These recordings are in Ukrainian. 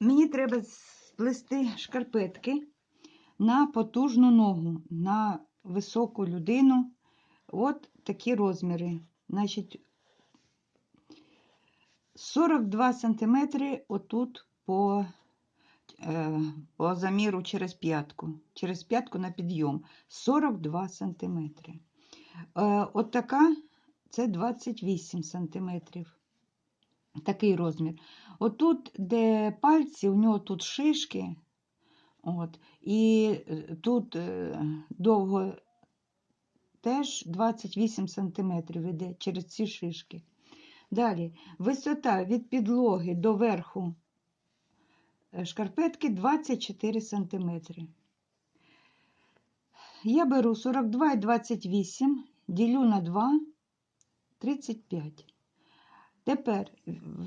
мені треба сплести шкарпетки на потужну ногу, на високу людину. От такі розміри. Значить, 42 см отут по, е, по заміру через п'ятку. Через п'ятку на підйом. 42 см. Е, от така це 28 см. Такий розмір. Отут, де пальці, у нього тут шишки. От, і е, тут е, довго теж 28 см йде через ці шишки. Далі, висота від підлоги до верху е, шкарпетки 24 см. Я беру 42 і 28, ділю на 2, 35. Тепер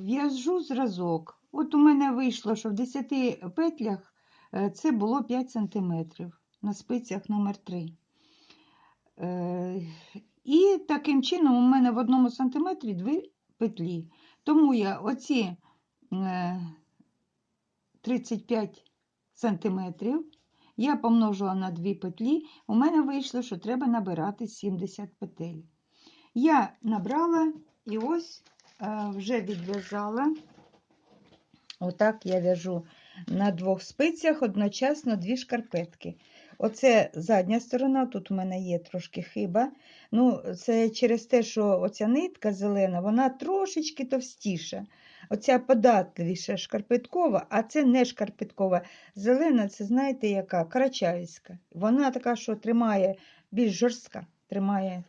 в'яжу зразок. От у мене вийшло, що в 10 петлях е, це було 5 см на спицях номер 3 Е, І таким чином у мене в одному сантиметрі дві петлі. Тому я оці е, 35 сантиметрів я помножила на дві петлі. У мене вийшло, що треба набирати 70 петель. Я набрала і ось е, вже відв'язала. Отак я в'яжу на двох спицях одночасно дві шкарпетки. Оце задня сторона, тут у мене є трошки хиба. Ну, Це через те, що оця нитка зелена, вона трошечки товстіша. Оця податливіша шкарпеткова, а це не шкарпеткова. Зелена, це знаєте, яка? Карачаївська. Вона така, що тримає більш жорстка, тримає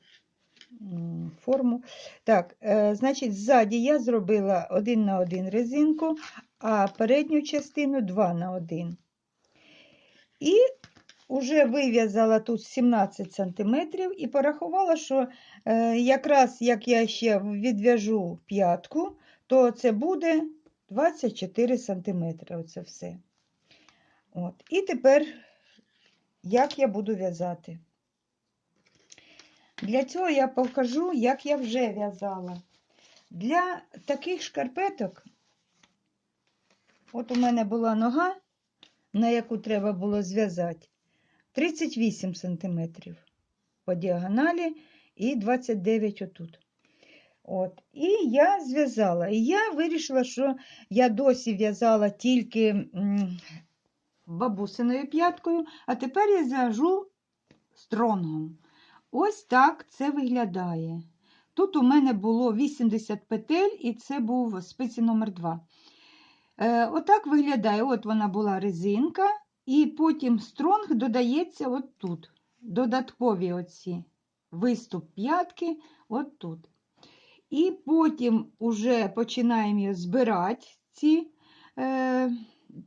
форму. Так, е, значить, ззаді я зробила один на один резинку, а передню частину 2 на 1. І вже вив'язала тут 17 см і порахувала, що е, якраз як я ще відв'яжу п'ятку, то це буде 24 см. Оце все. От. І тепер, як я буду в'язати. Для цього я покажу, як я вже в'язала. Для таких шкарпеток, от у мене була нога, на яку треба було зв'язати, 38 см по діагоналі і 29 отут. От. І я зв'язала. І я вирішила, що я досі в'язала тільки бабусиною п'яткою, а тепер я зв'яжу стронгом. Ось так це виглядає. Тут у мене було 80 петель, і це був спиці номер 2. Е, Отак виглядає. От вона була резинка, і потім стронг додається от тут. Додаткові оці виступ п'ятки от тут. І потім уже починаємо збирати. ці. Е,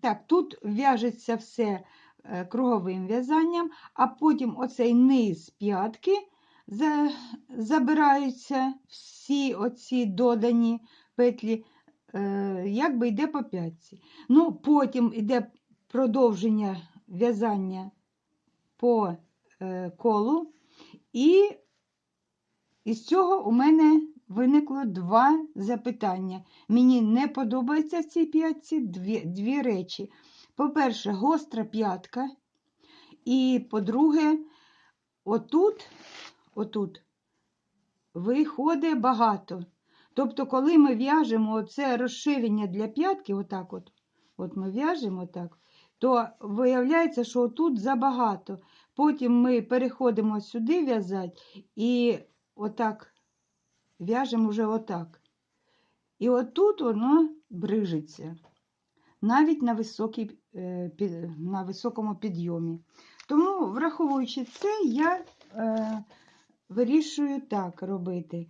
Так, тут в'яжеться все круговим в'язанням, а потім оцей низ п'ятки забираються всі оці додані петлі, е, якби йде по п'ятці. Ну, потім йде продовження в'язання по е, колу, і із цього у мене виникло два запитання. Мені не подобаються в цій п'ятці дві, дві речі. По-перше, гостра п'ятка, і по-друге, отут, отут виходить багато. Тобто, коли ми в'яжемо це розширення для п'ятки, отак от, от ми в'яжемо так, то виявляється, що отут забагато. Потім ми переходимо сюди в'язати і отак в'яжемо вже отак. І отут воно брижиться, навіть на, високій, на високому підйомі. Тому, враховуючи це, я е, вирішую так робити.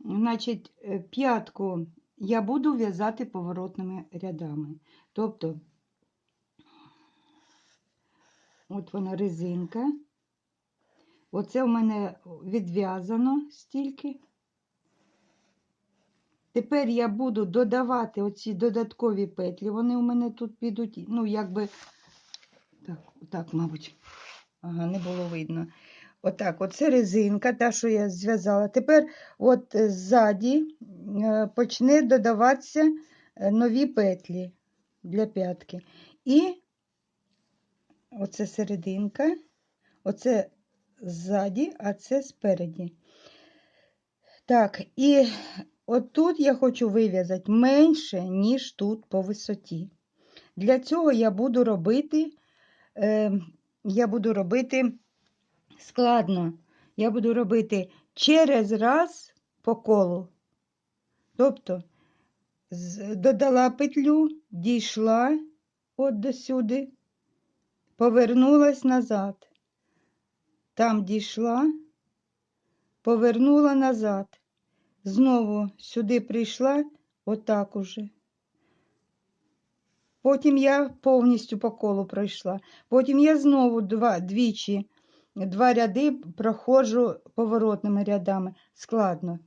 Значить, е, п'ятку я буду в'язати поворотними рядами. Тобто, от вона резинка. Оце у мене відв'язано стільки. Тепер я буду додавати оці додаткові петлі. Вони у мене тут підуть, ну, якби, так, так, мабуть, ага, не було видно. Отак, оце резинка, та, що я зв'язала. Тепер от ззаді е, почне додаватися е, нові петлі. для п'ятки. І оце серединка, оце ззаді, а це спереді. Так, і отут я хочу вив'язати менше, ніж тут по висоті. Для цього я буду робити, е, я буду робити складно. Я буду робити через раз по колу. Тобто, додала петлю, дійшла от до сюди, повернулась назад. Там дійшла, повернула назад. Знову сюди прийшла, отак уже. Потім я повністю по колу пройшла. Потім я знову два, двічі, два ряди проходжу поворотними рядами. Складно.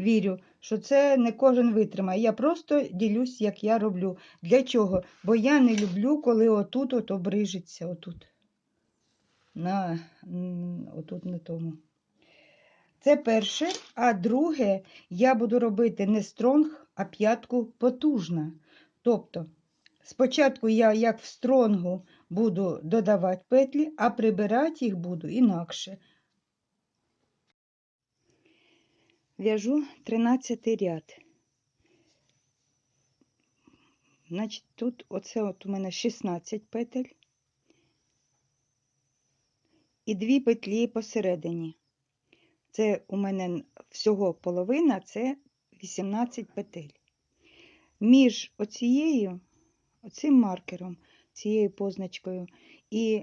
Вірю, що це не кожен витримає. Я просто ділюсь, як я роблю. Для чого? Бо я не люблю, коли отут от обрижеться, отут. На, отут на тому. Це перше, а друге, я буду робити не стронг, а п'ятку потужна. Тобто, спочатку я, як в стронгу, буду додавати петлі, а прибирати їх буду інакше. В'яжу 13 ряд. Значить, тут оце от у мене 16 петель і дві петлі посередині. Це у мене всього половина, це 18 петель. Між оцією, оцим маркером, цією позначкою, і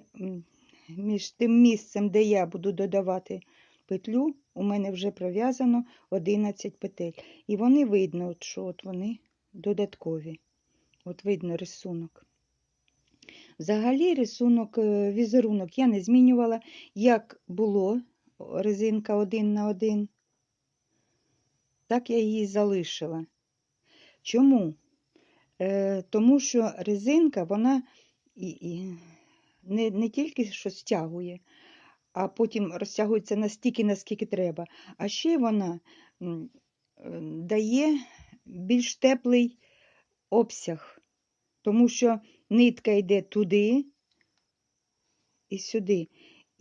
між тим місцем, де я буду додавати петлю, у мене вже пров'язано 11 петель. І вони видно, що от вони додаткові. От видно рисунок. Взагалі рисунок, е, візерунок я не змінювала, як було резинка один на один, так я її залишила. Чому? Е, тому що резинка, вона і, і не, не тільки що стягує, а потім розтягується настільки, наскільки треба, а ще вона е, дає більш теплий обсяг, тому що нитка йде туди і сюди.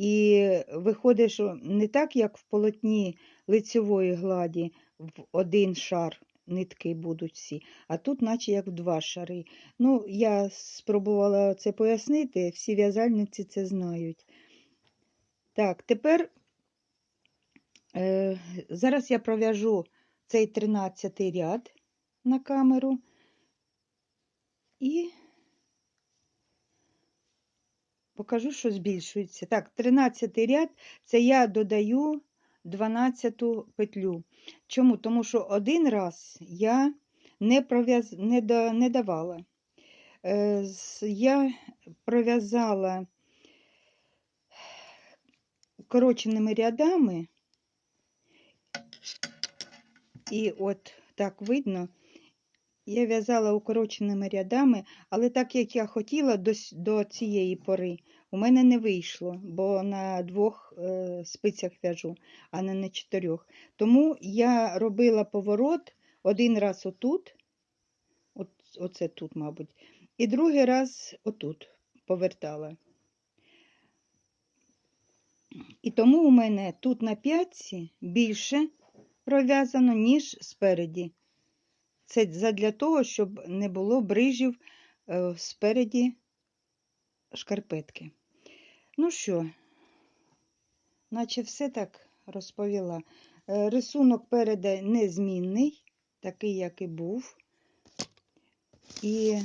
І виходить, що не так, як в полотні лицьової гладі, в один шар нитки будуть всі, а тут, наче як в два шари. Ну, я спробувала це пояснити, всі в'язальниці це знають. Так, тепер е, зараз я пров'яжу цей 13 ряд на камеру і покажу, що збільшується. Так, 13 ряд це я додаю 12 петлю. Чому? Тому що один раз я не, пров'яз... не, да... не давала. Е, Я пров'язала короченими рядами, і от так видно, я в'язала укороченими рядами, але так як я хотіла до, до цієї пори, у мене не вийшло, бо на двох е, спицях в'яжу, а не на чотирьох. Тому я робила поворот один раз отут, от, оце тут, мабуть, і другий раз отут повертала. І тому у мене тут на п'ятці більше пров'язано, ніж спереді. Це задля того, щоб не було брижів е, спереді шкарпетки. Ну що, наче все так розповіла. Е, Рисунок переда незмінний, такий, як і був. І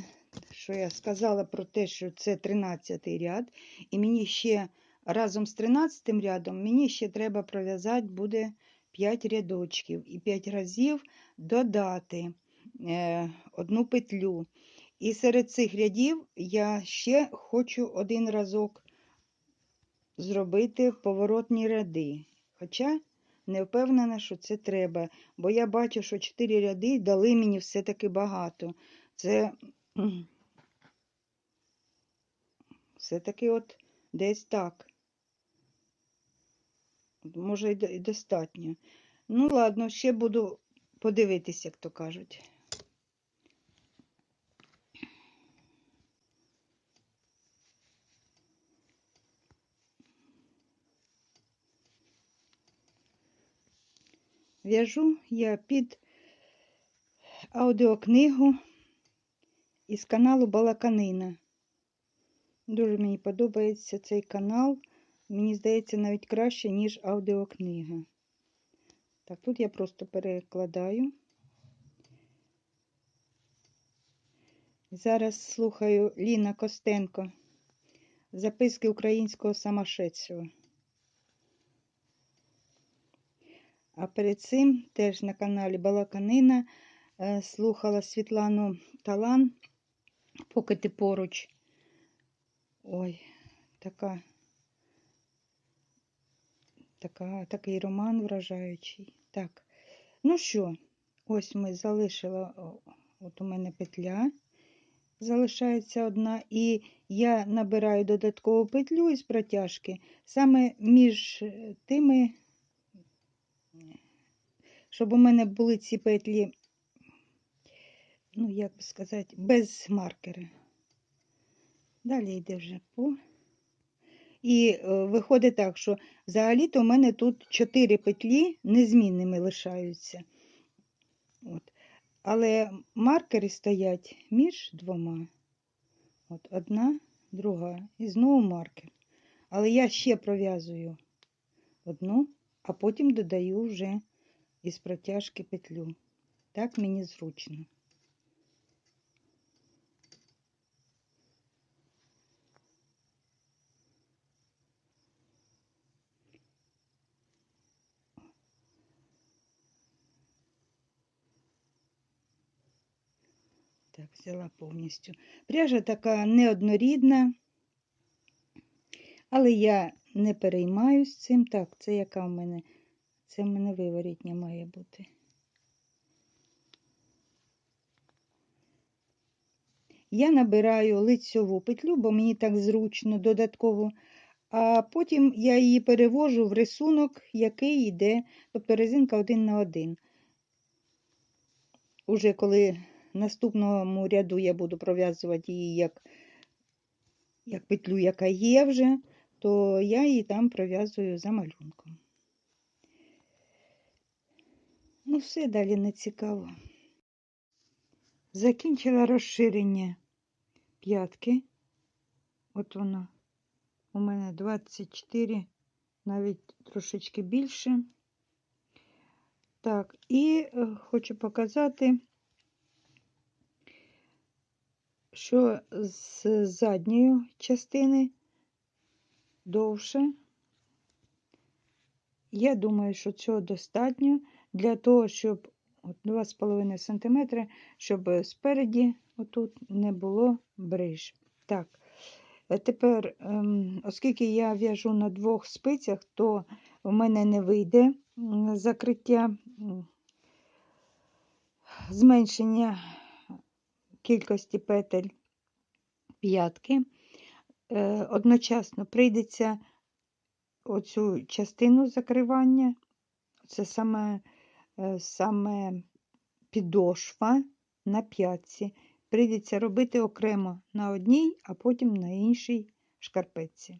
що я сказала про те, що це 13 ряд, і мені ще разом з 13 рядом мені ще треба пров'язати буде 5 рядочків і 5 разів додати е, одну петлю. І серед цих рядів я ще хочу один разок зробити поворотні ряди. Хоча не впевнена, що це треба, бо я бачу, що 4 ряди дали мені все-таки багато. Це все-таки от десь так. Може, і достатньо. Ну, ладно, ще буду подивитись, як то кажуть. В'яжу я під аудіокнигу із каналу Балаканина. Дуже мені подобається цей канал. Мені здається, навіть краще, ніж аудіокнига. Так, тут я просто перекладаю. Зараз слухаю Ліна Костенко. Записки українського самошедшого. А перед цим теж на каналі Балаканина е, слухала Світлану Талан, поки ти поруч. Ой, така, така, такий роман вражаючий. Так, ну що, ось ми залишила, от у мене петля залишається одна, і я набираю додаткову петлю із протяжки саме між тими, щоб у мене були ці петлі, ну, як би сказати, без маркера. Далі йде вже по. І е, виходить так, що взагалі-то у мене тут 4 петлі незмінними лишаються. От. Але маркери стоять між двома. От Одна, друга. І знову маркер. Але я ще пров'язую одну, а потім додаю вже із протяжки петлю. Так мені зручно. Так, взяла повністю. Пряжа така неоднорідна, але я не переймаюсь цим. Так, це яка в мене? Це в мене виворітня має бути. Я набираю лицьову петлю, бо мені так зручно додатково, а потім я її перевожу в рисунок, який йде, тобто резинка один на один. Уже коли наступному ряду я буду пров'язувати її як, як петлю, яка є вже, то я її там пров'язую за малюнком. Ну, все далі не цікаво. Закінчила розширення п'ятки. От воно у мене 24, навіть трошечки більше. Так, і е, хочу показати, що з задньої частини довше. Я думаю, що цього достатньо для того, щоб 2,5 см, щоб спереді отут не було бриж. Так, е, тепер, ем, оскільки я в'яжу на двох спицях, то в мене не вийде закриття зменшення кількості петель п'ятки. Е, одночасно прийдеться оцю частину закривання, це саме, е, саме підошва на п'ятці. Прийдеться робити окремо на одній, а потім на іншій шкарпетці.